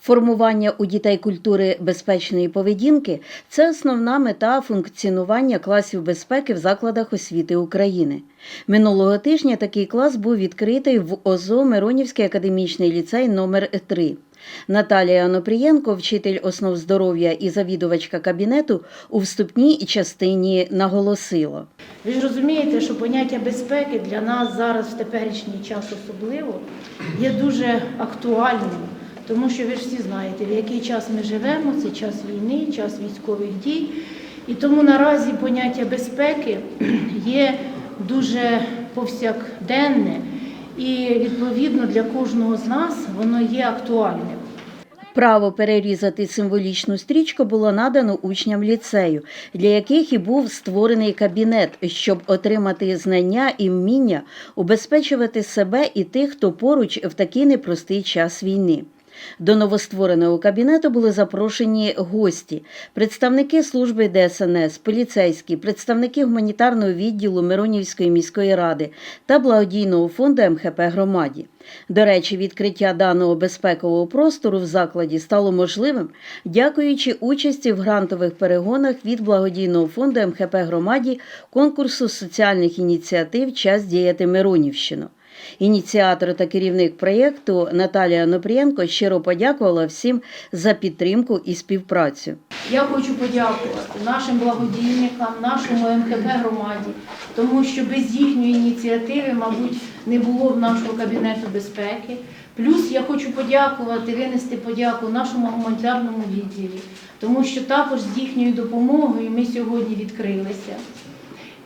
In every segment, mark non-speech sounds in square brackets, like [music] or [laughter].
Формування у дітей культури безпечної поведінки це основна мета функціонування класів безпеки в закладах освіти України. Минулого тижня такий клас був відкритий в ОЗО Миронівський академічний ліцей номер 3 Наталія Онопрієнко, вчитель основ здоров'я і завідувачка кабінету, у вступній частині наголосила. Ви ж розумієте, що поняття безпеки для нас зараз в теперішній час особливо є дуже актуальним, тому що ви ж всі знаєте, в який час ми живемо, це час війни, час військових дій. І тому наразі поняття безпеки [clears throat] є дуже повсякденне і відповідно для кожного з нас воно є актуальним. Право перерізати символічну стрічку було надано учням ліцею, для яких і був створений кабінет, щоб отримати знання і вміння убезпечувати себе і тих, хто поруч в такий непростий час війни. До новоствореного кабінету були запрошені гості, представники служби ДСНС, поліцейські, представники гуманітарного відділу Миронівської міської ради та благодійного фонду МХП громаді. До речі, відкриття даного безпекового простору в закладі стало можливим, дякуючи участі в грантових перегонах від благодійного фонду МХП громаді конкурсу соціальних ініціатив Час діяти Миронівщину. Ініціатор та керівник проєкту Наталія Нопрієнко щиро подякувала всім за підтримку і співпрацю. Я хочу подякувати нашим благодійникам, нашому МКБ громаді, тому що без їхньої ініціативи, мабуть, не було б нашого кабінету безпеки. Плюс я хочу подякувати, винести подяку нашому гуманітарному відділі, тому що також з їхньою допомогою ми сьогодні відкрилися.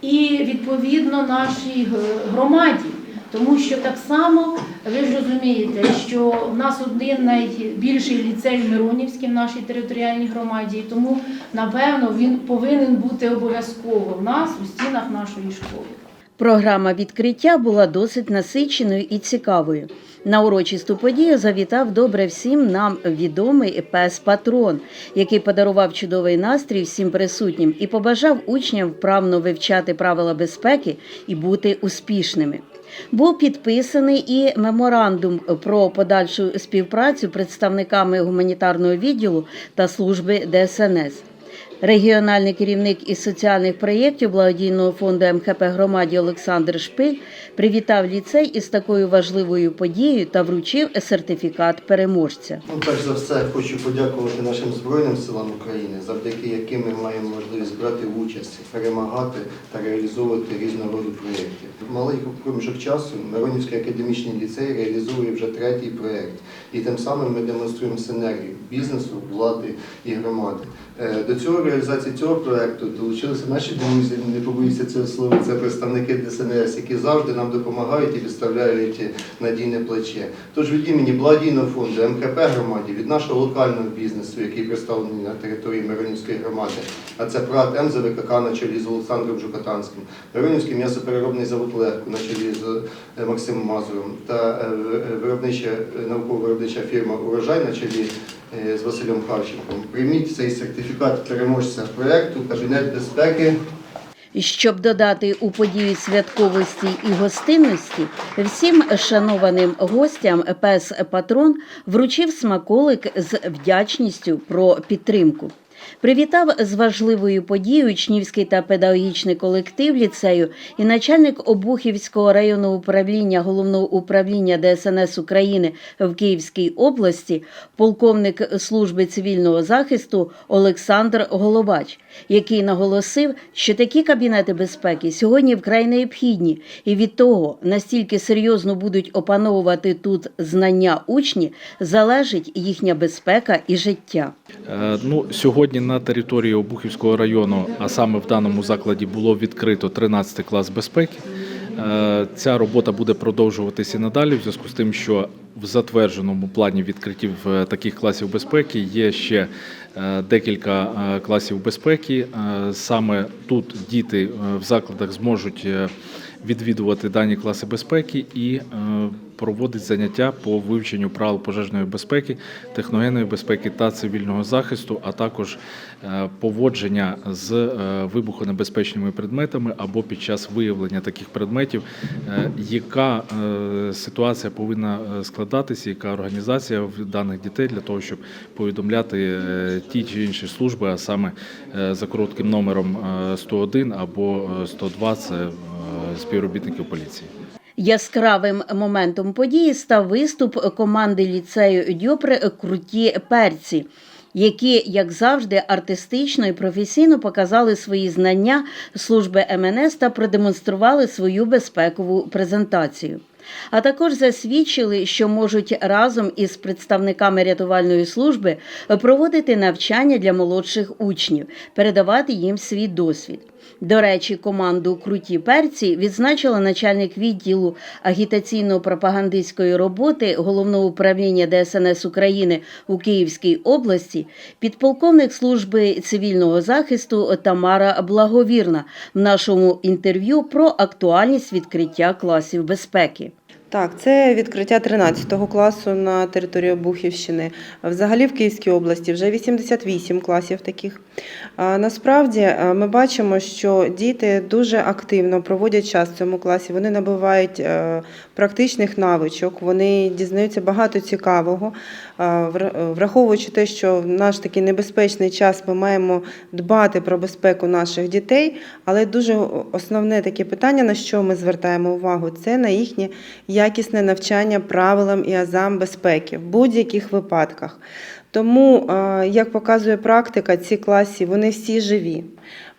І відповідно нашій е, громаді. Тому що так само ви ж розумієте, що в нас один найбільший ліцей Миронівський в нашій територіальній громаді, і тому напевно він повинен бути обов'язково в нас у стінах нашої школи. Програма відкриття була досить насиченою і цікавою. На урочисту подію завітав добре всім нам відомий пес Патрон, який подарував чудовий настрій всім присутнім і побажав учням вправно вивчати правила безпеки і бути успішними. Був підписаний і меморандум про подальшу співпрацю представниками гуманітарного відділу та служби ДСНС. Регіональний керівник із соціальних проєктів благодійного фонду МХП громаді Олександр Шпиль привітав ліцей із такою важливою подією та вручив сертифікат переможця. Ну, перш за все, хочу подякувати нашим Збройним силам України, завдяки яким ми маємо можливість брати участь, перемагати та реалізовувати різного роду проєктів. В малий проміжок часу Миронівський академічний ліцей реалізує вже третій проєкт. І тим самим ми демонструємо синергію бізнесу, влади і громади. Е, До цього реалізації цього проєкту долучилися наші друзі, не побоюся цього слова, це представники ДСНС, які завжди нам допомагають і підставляють надійне плече. Тож від імені благодійного фонду МХП громаді, від нашого локального бізнесу, який представлений на території Миронівської громади, а це ПРАТ МЗВКК на чолі з Олександром Жукатанським, Миронівський м'ясопереробний завод Легко на чолі з е, Максимом Мазуром та е, в- виробнича е, науково-виробнича фірма Урожай на чолі е, з Василем Харченком. Прийміть цей сертифікат переможця проєкту Кабінет безпеки. Щоб додати у події святковості і гостинності, всім шанованим гостям пес Патрон вручив смаколик з вдячністю про підтримку. Привітав з важливою подією учнівський та педагогічний колектив ліцею і начальник Обухівського районного управління головного управління ДСНС України в Київській області, полковник служби цивільного захисту Олександр Головач, який наголосив, що такі кабінети безпеки сьогодні вкрай необхідні, і від того, настільки серйозно будуть опановувати тут знання учні, залежить їхня безпека і життя. Е, Ну, сьогодні на території Обухівського району, а саме в даному закладі, було відкрито 13 клас безпеки. Е, Ця робота буде продовжуватися надалі, в зв'язку з тим, що в затвердженому плані відкриттів е, таких класів безпеки є ще е, декілька класів безпеки. Саме тут діти в закладах зможуть відвідувати дані класи безпеки і е, проводить заняття по вивченню правил пожежної безпеки, техногенної безпеки та цивільного захисту, а також е, поводження з е, вибухонебезпечними предметами або під час виявлення таких предметів, яка ситуація повинна складатися, яка організація в даних дітей для того, щоб повідомляти ті чи інші служби, а саме за коротким номером е, 101 або е, 102 – це співробітників поліції. Яскравим моментом події став виступ команди ліцею Дьопри Круті перці, які, як завжди, артистично і професійно показали свої знання служби МНС та продемонстрували свою безпекову презентацію. А також засвідчили, що можуть разом із представниками рятувальної служби проводити навчання для молодших учнів, передавати їм свій досвід. До речі, команду Круті перці відзначила начальник відділу агітаційно-пропагандистської роботи головного управління ДСНС України у Київській області, підполковник служби цивільного захисту Тамара Благовірна в нашому інтерв'ю про актуальність відкриття класів безпеки. Так, це відкриття 13 класу на території Обухівщини. Взагалі в Київській області вже 88 класів таких. Насправді ми бачимо, що діти дуже активно проводять час в цьому класі. Вони набувають е, практичних навичок, вони дізнаються багато цікавого. Враховуючи те, що в наш такий небезпечний час ми маємо дбати про безпеку наших дітей, але дуже основне таке питання, на що ми звертаємо увагу, це на їхнє якісне навчання правилам і азам безпеки в будь-яких випадках. Тому, е, як показує практика, ці класи вони всі живі.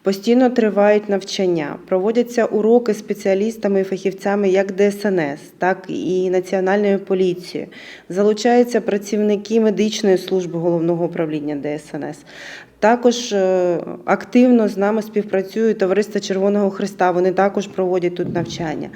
Постійно тривають навчання, проводяться уроки спеціалістами і фахівцями як ДСНС, так і Національної поліції. Залучаються працівники медичної служби головного управління ДСНС. Також е, активно з нами співпрацюють товариство Червоного Христа. Вони також проводять тут навчання.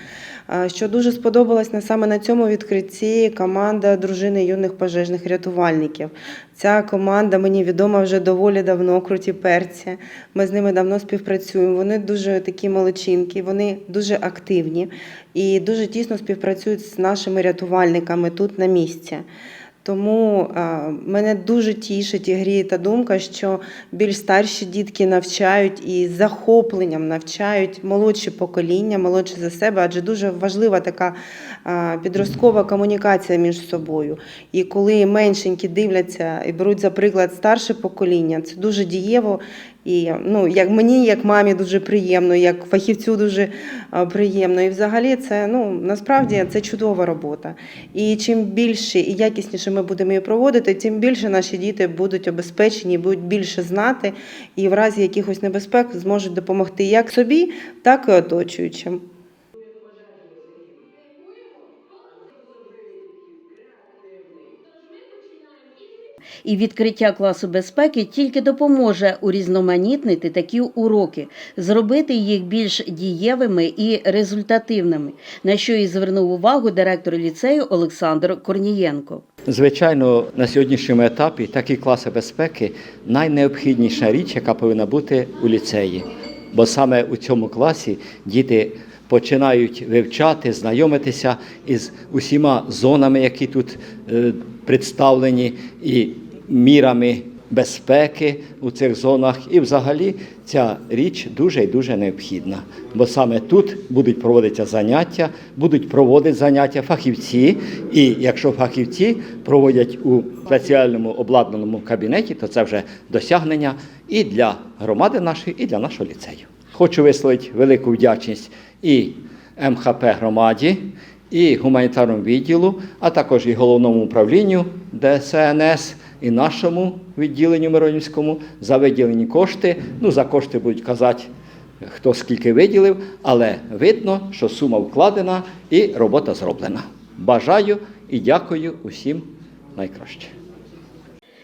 Що дуже сподобалось на саме на цьому відкритті команда дружини юних пожежних рятувальників. Ця команда мені відома вже доволі давно, круті перці. Ми з ними давно співпрацюємо. Вони дуже такі молодчинки, вони дуже активні і дуже тісно співпрацюють з нашими рятувальниками тут на місці. Тому е, мене дуже тішить і гріє та думка, що більш старші дітки навчають і захопленням навчають молодші покоління, молодші за себе, адже дуже важлива така підросткова комунікація між собою. І коли меншенькі дивляться і беруть за приклад старше покоління, це дуже дієво. І ну, як мені, як мамі, дуже приємно, як фахівцю дуже е, приємно. І взагалі це ну насправді це чудова робота. І чим більше і якісніше ми будемо її проводити, тим більше наші діти будуть обезпечені, будуть більше знати і в разі якихось небезпек зможуть допомогти як собі, так і оточуючим. І відкриття класу безпеки тільки допоможе урізноманітнити такі уроки, зробити їх більш дієвими і результативними, на що і звернув увагу директор ліцею Олександр Корнієнко. Звичайно, на сьогоднішньому етапі такі класи безпеки найнеобхідніша річ, яка повинна бути у ліцеї. Бо саме у цьому класі діти починають вивчати, знайомитися із усіма зонами, які тут е, представлені, і мірами безпеки у цих зонах. І взагалі ця річ дуже і дуже необхідна. Бо саме тут будуть проводитися заняття, будуть проводити заняття фахівці. І якщо фахівці проводять у спеціальному обладнаному кабінеті, то це вже досягнення і для громади нашої, і для нашого ліцею. Хочу висловити велику вдячність і МХП громаді, і гуманітарному відділу, а також і головному управлінню ДСНС, і нашому відділенню Миронівському за виділені кошти. Ну, за кошти будуть казати, хто скільки виділив, але видно, що сума вкладена і робота зроблена. Бажаю і дякую усім найкраще.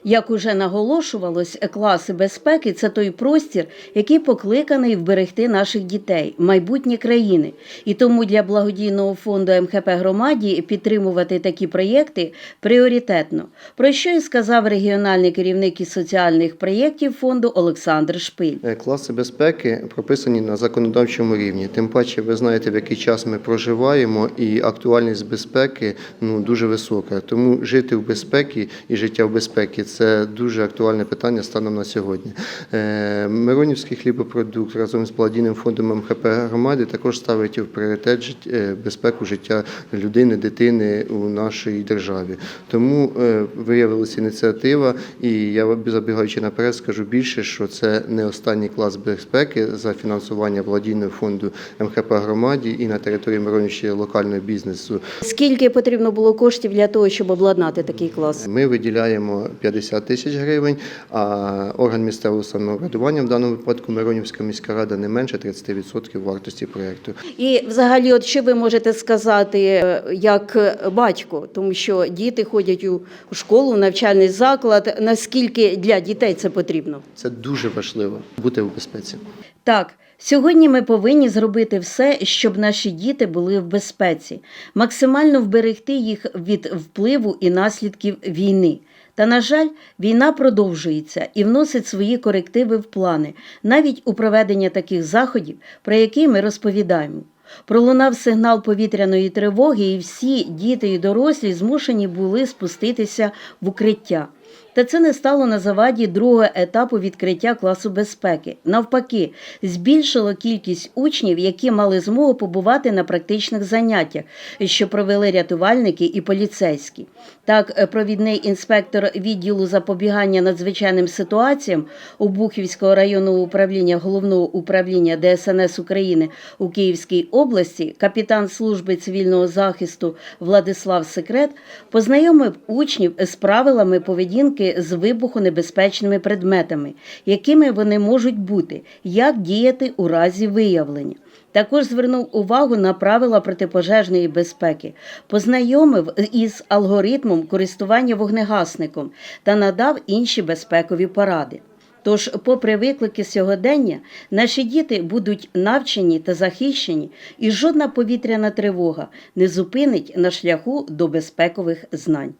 Як уже наголошувалось, класи безпеки це той простір, який покликаний вберегти наших дітей, майбутнє країни. І тому для благодійного фонду МХП громаді підтримувати такі проєкти пріоритетно. Про що і сказав регіональний керівник із соціальних проєктів фонду Олександр Шпиль. Е, Класи безпеки прописані на законодавчому рівні. Тим паче, ви знаєте, в який час ми проживаємо, і актуальність безпеки ну дуже висока. Тому жити в безпеці і життя в безпеці це дуже актуальне питання станом на сьогодні. Е, Миронівський хлібопродукт разом з благодійним фондом МХП громади також ставить в пріоритет е, безпеку життя людини, дитини у нашій державі. Тому е, виявилася ініціатива, і я забігаючи наперед, скажу більше, що це не останній клас безпеки за фінансування благодійного фонду МХП громаді і на території Миронівщини локального бізнесу. Скільки потрібно було коштів для того, щоб обладнати такий клас? Ми виділяємо 50 тисяч гривень, а орган місцевого самоврядування в даному випадку Миронівська міська рада не менше 30% вартості проєкту. І взагалі, от що ви можете сказати е, як батько, тому що діти ходять у у школу, в навчальний заклад. Наскільки для дітей це потрібно? Це дуже важливо бути в безпеці. Так, сьогодні ми повинні зробити все, щоб наші діти були в безпеці, максимально вберегти їх від впливу і наслідків війни. Та, на жаль, війна продовжується і вносить свої корективи в плани, навіть у проведення таких заходів, про які ми розповідаємо. Пролунав сигнал повітряної тривоги, і всі діти і дорослі змушені були спуститися в укриття. Та це не стало на заваді другого етапу відкриття класу безпеки. Навпаки, збільшило кількість учнів, які мали змогу побувати на практичних заняттях, що провели рятувальники і поліцейські. Так, провідний інспектор відділу запобігання надзвичайним ситуаціям Обухівського районного управління головного управління ДСНС України у Київській області, капітан служби цивільного захисту Владислав Секрет познайомив учнів з правилами поведінки з вибухонебезпечними предметами, якими вони можуть бути, як діяти у разі виявлення. Також звернув увагу на правила протипожежної безпеки, познайомив із алгоритмом користування вогнегасником та надав інші безпекові поради. Тож, попри виклики сьогодення, наші діти будуть навчені та захищені, і жодна повітряна тривога не зупинить на шляху до безпекових знань.